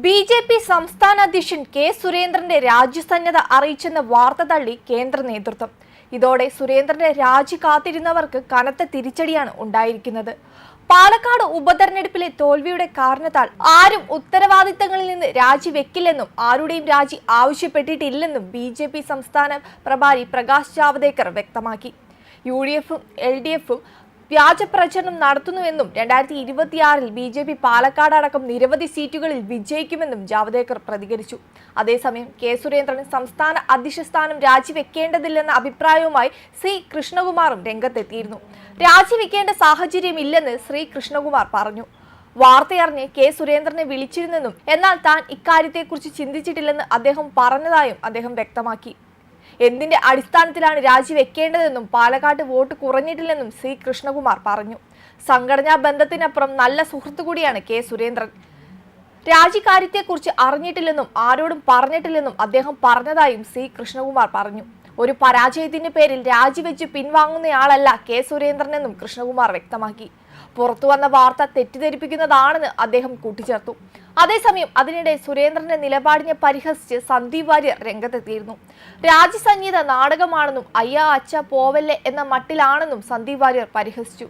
B J P സംസ്ഥാന അധ്യക്ഷൻ K സുരേന്ദ്രന്റെ രാജ്യസന്നദ്ധ അറിയിച്ചെന്ന വാർത്ത തള്ളി കേന്ദ്ര നേതൃത്വം. ഇതോടെ സുരേന്ദ്രന്റെ രാജി കാത്തിരുന്നവർക്ക് കനത്ത തിരിച്ചടിയാണ് ഉണ്ടായിരിക്കുന്നത്. പാലക്കാട് ഉപതെരഞ്ഞെടുപ്പിലെ തോൽവിയുടെ കാരണത്താൽ ആരും ഉത്തരവാദിത്തങ്ങളിൽ നിന്ന് രാജിവെക്കില്ലെന്നും ആരുടെയും രാജി ആവശ്യപ്പെട്ടിട്ടില്ലെന്നും ബി ജെ പി സംസ്ഥാന പ്രഭാരി പ്രകാശ് ജാവദേക്കർ വ്യക്തമാക്കി. യു ഡി എഫും എൽ ഡി എഫും വ്യാജ പ്രചരണം നടത്തുന്നുവെന്നും രണ്ടായിരത്തി ഇരുപത്തിയാറിൽ ബി ജെ പി പാലക്കാട് അടക്കം നിരവധി സീറ്റുകളിൽ വിജയിക്കുമെന്നും ജാവദേക്കർ പ്രതികരിച്ചു. അതേസമയം കെ സുരേന്ദ്രൻ സംസ്ഥാന അധ്യക്ഷ സ്ഥാനം രാജിവെക്കേണ്ടതില്ലെന്ന അഭിപ്രായവുമായി സി കൃഷ്ണകുമാറും രംഗത്തെത്തിയിരുന്നു. രാജിവെക്കേണ്ട സാഹചര്യം ഇല്ലെന്ന് ശ്രീ കൃഷ്ണകുമാർ പറഞ്ഞു. വാർത്തയറിഞ്ഞ് കെ സുരേന്ദ്രനെ വിളിച്ചിരുന്നെന്നും എന്നാൽ താൻ ഇക്കാര്യത്തെക്കുറിച്ച് ചിന്തിച്ചിട്ടില്ലെന്ന് അദ്ദേഹം പറഞ്ഞതായും അദ്ദേഹം വ്യക്തമാക്കി. എന്തിന്റെ അടിസ്ഥാനത്തിലാണ് രാജിവെക്കേണ്ടതെന്നും പാലക്കാട്ട് വോട്ട് കുറഞ്ഞിട്ടില്ലെന്നും സി കൃഷ്ണകുമാർ പറഞ്ഞു. സംഘടനാ ബന്ധത്തിനപ്പുറം നല്ല സുഹൃത്തു കൂടിയാണ് കെ സുരേന്ദ്രൻ. രാജിക്കാര്യത്തെക്കുറിച്ച് അറിഞ്ഞിട്ടില്ലെന്നും ആരോടും പറഞ്ഞിട്ടില്ലെന്നും അദ്ദേഹം പറഞ്ഞതായും സി കൃഷ്ണകുമാർ പറഞ്ഞു. ഒരു പരാജയത്തിന്റെ പേരിൽ രാജിവെച്ച് പിൻവാങ്ങുന്നയാളല്ല കെ സുരേന്ദ്രനെന്നും കൃഷ്ണകുമാർ വ്യക്തമാക്കി. പുറത്തു വന്ന വാർത്ത തെറ്റിദ്ധരിപ്പിക്കുന്നതാണെന്ന് അദ്ദേഹം കൂട്ടിച്ചേർത്തു. അതേസമയം അതിനിടെ സുരേന്ദ്രന്റെ നിലപാടിനെ പരിഹസിച്ച് സന്ദീപ് വാര്യർ രംഗത്തെത്തിയിരുന്നു. രാജ്യസംഗീത നാടകമാണെന്നും അയ്യാ അച്ഛ പോവല്ലേ എന്ന മട്ടിലാണെന്നും സന്ദീപ് വാര്യർ പരിഹസിച്ചു.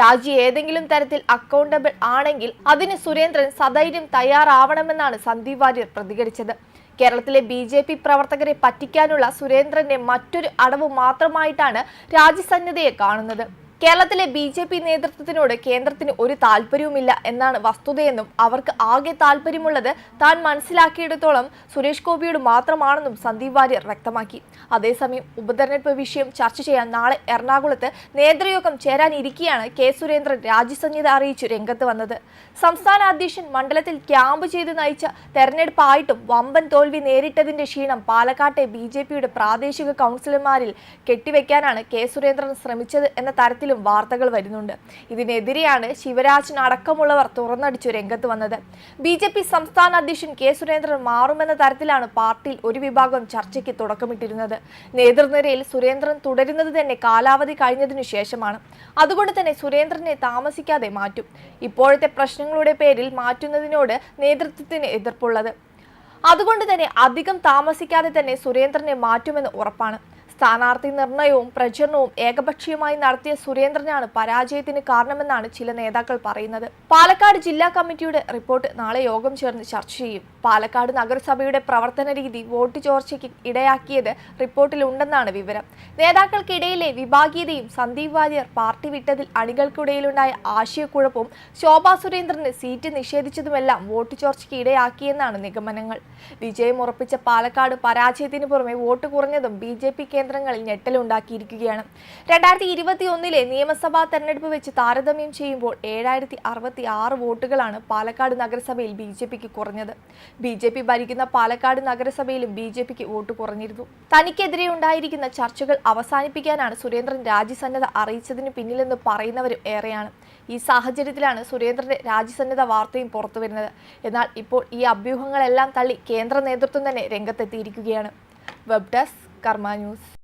രാജി ഏതെങ്കിലും തരത്തിൽ അക്കൗണ്ടബിൾ ആണെങ്കിൽ അതിന് സുരേന്ദ്രൻ സധൈര്യം തയ്യാറാവണമെന്നാണ് സന്ദീപ് വാര്യർ പ്രതികരിച്ചത്. കേരളത്തിലെ ബി ജെ പി പ്രവർത്തകരെ പറ്റിക്കാനുള്ള സുരേന്ദ്രന്റെ മറ്റൊരു അടവ് മാത്രമായിട്ടാണ് രാജ്യസന്നദ്ധയെ കാണുന്നത്. കേരളത്തിലെ ബി ജെ പി നേതൃത്വത്തിനോട് കേന്ദ്രത്തിന് ഒരു താല്പര്യവുമില്ല എന്നാണ് വസ്തുതയെന്നും അവർക്ക് ആകെ താല്പര്യമുള്ളത് താൻ മനസ്സിലാക്കിയിടത്തോളം സുരേഷ് ഗോപിയോട് മാത്രമാണെന്നും സന്ദീപ് വാര്യർ വ്യക്തമാക്കി. അതേസമയം ഉപതെരഞ്ഞെടുപ്പ് വിഷയം ചർച്ച ചെയ്യാൻ നാളെ എറണാകുളത്ത് നേതൃയോഗം ചേരാനിരിക്കെയാണ് കെ സുരേന്ദ്രൻ രാജ്യസംഹിത അറിയിച്ചു രംഗത്ത് വന്നത്. സംസ്ഥാന അധ്യക്ഷൻ മണ്ഡലത്തിൽ ക്യാമ്പ് ചെയ്ത് നയിച്ച തെരഞ്ഞെടുപ്പായിട്ടും വമ്പൻ തോൽവി നേരിട്ടതിന്റെ ക്ഷീണം പാലക്കാട്ടെ ബി പ്രാദേശിക കൗൺസിലർമാരിൽ കെട്ടിവെക്കാനാണ് കെ സുരേന്ദ്രൻ ശ്രമിച്ചത് എന്ന തരത്തിലും വാർത്തകൾ വരുന്നുണ്ട്. ഇതിനെതിരെയാണ് ശിവരാജൻ അടക്കമുള്ളവർ തുറന്നടിച്ചു രംഗത്ത് വന്നത്. ബി ജെ പി സംസ്ഥാന അധ്യക്ഷൻ കെ സുരേന്ദ്രൻ മാറുമെന്ന തരത്തിലാണ് പാർട്ടിയിൽ ഒരു വിഭാഗം ചർച്ചയ്ക്ക് തുടക്കമിട്ടിരുന്നത്. നേതൃനിരയിൽ സുരേന്ദ്രൻ തുടരുന്നത് തന്നെ കാലാവധി കഴിഞ്ഞതിനു ശേഷമാണ്. അതുകൊണ്ട് തന്നെ സുരേന്ദ്രനെ താമസിക്കാതെ മാറ്റും. ഇപ്പോഴത്തെ പ്രശ്നങ്ങളുടെ പേരിൽ മാറ്റുന്നതിനോട് നേതൃത്വത്തിന് എതിർപ്പുള്ളത്. അതുകൊണ്ട് തന്നെ അധികം താമസിക്കാതെ തന്നെ സുരേന്ദ്രനെ മാറ്റുമെന്ന് ഉറപ്പാണ്. സ്ഥാനാർത്ഥി നിർണയവും പ്രചരണവും ഏകപക്ഷീയമായി നടത്തിയ സുരേന്ദ്രനാണ് പരാജയത്തിന് കാരണമെന്നാണ് ചില നേതാക്കൾ പറയുന്നത്. പാലക്കാട് ജില്ലാ കമ്മിറ്റിയുടെ റിപ്പോർട്ട് നാളെ യോഗം ചേർന്ന് ചർച്ച ചെയ്യും. പാലക്കാട് നഗരസഭയുടെ പ്രവർത്തന രീതി വോട്ട് ചോർച്ചയ്ക്ക് ഇടയാക്കിയത് റിപ്പോർട്ടിലുണ്ടെന്നാണ് വിവരം. നേതാക്കൾക്കിടയിലെ വിഭാഗീയതയും സന്ദീപ് വാര്യർ പാർട്ടി വിട്ടതിൽ അണികൾക്കിടയിലുണ്ടായ ആശയക്കുഴപ്പവും ശോഭാ സുരേന്ദ്രന് സീറ്റ് നിഷേധിച്ചതുമെല്ലാം വോട്ട് ചോർച്ചയ്ക്ക് ഇടയാക്കിയെന്നാണ് നിഗമനങ്ങൾ. വിജയം ഉറപ്പിച്ച പാലക്കാട് പരാജയത്തിന് പുറമെ വോട്ട് കുറഞ്ഞതും ബി ജെ പി കേന്ദ്രങ്ങളിൽ ഞെട്ടലുണ്ടാക്കിയിരിക്കുകയാണ്. രണ്ടായിരത്തി ഇരുപത്തി ഒന്നിലെ നിയമസഭാ തെരഞ്ഞെടുപ്പ് വെച്ച് താരതമ്യം ചെയ്യുമ്പോൾ ഏഴായിരത്തി അറുപത്തി ആറ് വോട്ടുകളാണ് പാലക്കാട് നഗരസഭയിൽ ബി ജെ പിക്ക് കുറഞ്ഞത്. ബി ജെ പി ഭരിക്കുന്ന പാലക്കാട് നഗരസഭയിലും ബി ജെ പിക്ക് വോട്ട് കുറഞ്ഞിരുന്നു. തനിക്കെതിരെ ഉണ്ടായിരിക്കുന്ന ചർച്ചകൾ അവസാനിപ്പിക്കാനാണ് സുരേന്ദ്രൻ രാജ്യസന്നദ്ധ അറിയിച്ചതിന് പിന്നിലെന്ന് പറയുന്നവരും ഏറെയാണ്. ഈ സാഹചര്യത്തിലാണ് സുരേന്ദ്രന്റെ രാജ്യസന്നദ്ധ വാർത്തയും പുറത്തുവരുന്നത് എന്നാൽ ഇപ്പോൾ ഈ അഭ്യൂഹങ്ങളെല്ലാം തള്ളി കേന്ദ്ര നേതൃത്വം തന്നെ രംഗത്തെത്തിയിരിക്കുകയാണ്. Web desk Karma news.